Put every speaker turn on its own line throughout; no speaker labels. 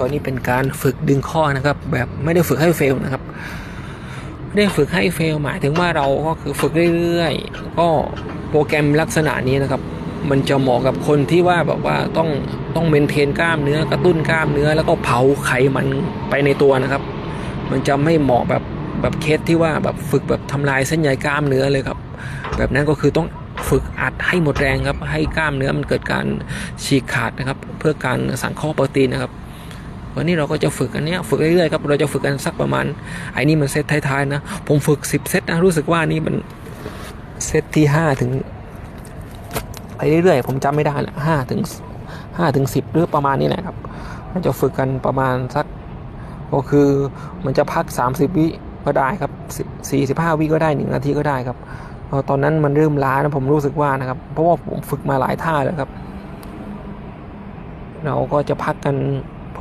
ก็นี่เป็นการฝึกดึงข้อนะครับ แบบไม่ได้ฝึกให้เฟลนะครับไม่ได้ฝึกให้เฟลหมายถึงว่าเราก็คือฝึกเรื่อยๆก็โปรแกรมลักษณะนี้นะครับ มันจะเหมาะกับคนที่ว่าแบบว่าต้องต้องเมนเทนกล้ามเนื้อกระตุ้นกล้ามเนื้อ แล้วก็เผาไขมันไปในตัวนะครับ มันจะไม่เหมาะแบบแบบเคสที่ว่าแบบฝึกแบบทำลายเส้นใยกล้ามเนื้อเลยครับ แบบนั้นก็คือต้องฝึกอัดให้หมดแรงครับ ให้กล้ามเนื้อมันเกิดการฉีกขาดนะครับ เพื่อการสังเคราะห์โปรตีนนะครับ วันนี้เราก็จะฝึกอันเนี้ยฝึกเรื่อยๆครับเราจะฝึกกันสักประมาณไอ้นี่มันเซตท้ายๆนะผมฝึก 10 เซตนะรู้สึกว่านี่มันเซตที่ 5 ถึงไปเรื่อยๆผมจำไม่ได้ละห้าถึงห้าถึงสิบหรือประมาณนี้แหละครับเราจะฝึกกันประมาณสักก็คือมันจะพัก 30 วิก็ได้ครับ 45 วิก็ได้ 1 นาทีก็ได้ครับ ตอนนั้นมันเริ่มล้านะผมรู้สึกว่านะครับ เพราะว่าผมฝึกมาหลายท่าแล้วครับ เราก็จะพักกัน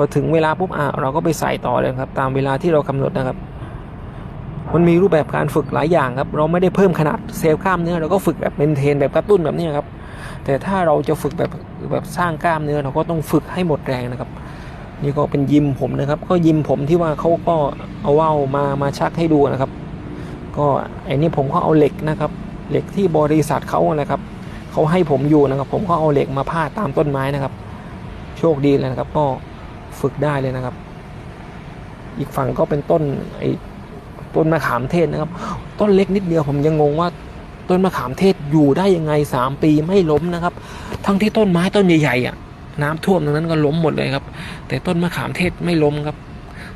อถึงเวลาปุ๊บอะเราก็ไปใส่ต่อเลยครับ ตามเวลาที่เรากำหนดนะครับ มันมีรูปแบบการฝึกหลายอย่างครับ เราไม่ได้เพิ่มขนาดเซลล์กล้ามเนื้อเราก็ฝึกแบบเมนเทนแบบกระตุ้นแบบนี้ครับ แต่ถ้าเราจะฝึกแบบแบบสร้างกล้ามเนื้อเราก็ต้องฝึกให้หมดแรงนะครับนี่ก็เป็นยิมผมนะครับ ก็ยิมผมที่ว่าเขาก็เอาว่าวมามาชักให้ดูนะครับ ก็ไอ้นี่ผมก็เอาเหล็กนะครับ เหล็กที่บริษัทเขานะครับเขาให้ผมอยู่นะครับ ผมก็เอาเหล็กมาพาดตามต้นไม้นะครับ โชคดีเลยนะครับก็ ฝึกได้เลยนะครับ อีกฝั่งก็เป็นต้นไอ้ต้นมะขามเทศนะครับ ต้นเล็กนิดเดียวผมยังงงว่าต้นมะขามเทศอยู่ได้ยังไงสามปีไม่ล้มนะครับ ทั้งที่ต้นไม้ต้นใหญ่ๆอะ น้ำท่วมตรงนั้นก็ล้มหมดเลยครับ แต่ต้นมะขามเทศไม่ล้มครับ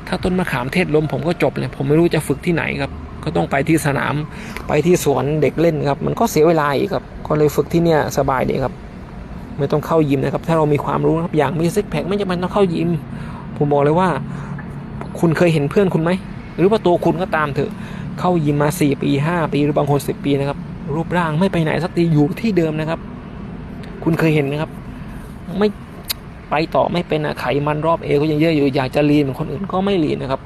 ถ้าต้นมะขามเทศล้มผมก็จบเลย ผมไม่รู้จะฝึกที่ไหนครับ ก็ต้องไปที่สนามไปที่สวนเด็กเล่นครับ มันก็เสียเวลาอีกครับ ก็เลยฝึกที่เนี่ยสบายดีครับ ไม่ต้องเข้ายิมนะครับ ถ้าเรามีความรู้นะครับอย่างมีซิกแพคไม่จำเป็นต้องเข้ายิม ผมบอกเลยว่า คุณเคยเห็นเพื่อนคุณไหม หรือว่าตัวคุณก็ตามเถอะ เข้ายิมมา 4 ปี 5 ปีหรือบางคน10 ปีนะครับ รูปร่างไม่ไปไหนสักทีอยู่ที่เดิมนะครับ คุณเคยเห็นไหมครับ ไม่ไปต่อไม่เป็นอะไขมันรอบเอวก็ยังเยอะอยู่อยากจะลีนเหมือนคนอื่นก็ไม่ลีนนะครับ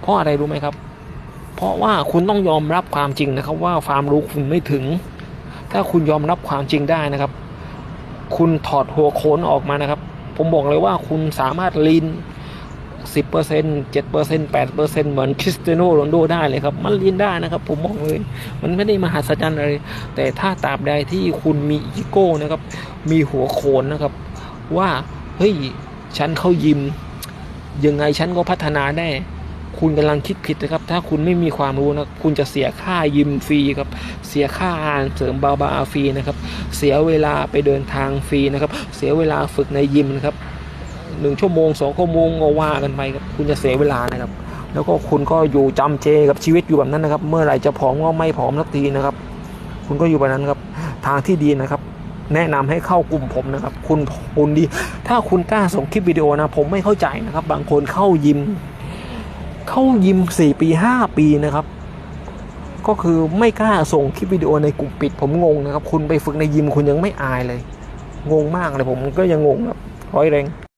เพราะอะไรรู้ไหมครับ เพราะว่าคุณต้องยอมรับความจริงนะครับ ว่าความรู้คุณไม่ถึง ถ้าคุณยอมรับความจริงได้นะครับ คุณถอดหัวโขนออกมานะครับ ผมบอกเลยว่าคุณสามารถลีน10% 7% 8%เหมือนคริสเตียโนโรนโดได้เลยครับ มันลีนได้นะครับ ผมบอกเลย มันไม่ได้มหัศจรรย์อะไร แต่ถ้าตราบใดที่คุณมีอีโก้นะครับ มีหัวโขนนะครับ ว่า เฮ้ย ฉันเข้ายิม ยังไงฉันก็พัฒนาได้ คุณกำลังคิดผิดนะครับ ถ้าคุณไม่มีความรู้นะคุณจะเสียค่ายิมฟรีครับเสียค่าอาหารเสริมบาบาฟรีนะครับ เสียเวลาไปเดินทางฟรีนะครับ เสียเวลาฝึกในยิมนะครับหนึ่งชั่วโมงสองชั่วโมงก็ว่ากันไปครับคุณจะเสียเวลานะครับ แล้วก็คุณก็อยู่จำเจกับชีวิตอยู่แบบนั้นนะครับ เมื่อไหร่จะผอมก็ไม่ผอมสักทีนะครับ คุณก็อยู่แบบนั้นครับทางที่ดีนะครับแนะนำให้เข้ากลุ่มผมนะครับ คุณคุณดี ถ้าคุณกล้าส่งคลิปวิดีโอนะ ผมไม่เข้าใจนะครับ บางคนเข้ายิม เข้ายิมสี่ปีห้าปีนะครับ ก็คือไม่กล้าส่งคลิปวิดีโอในกลุ่มปิดผมงงนะครับ คุณไปฝึกในยิมคุณยังไม่อายเลย งงมากเลยผมก็ยังงงครับร้อยแรง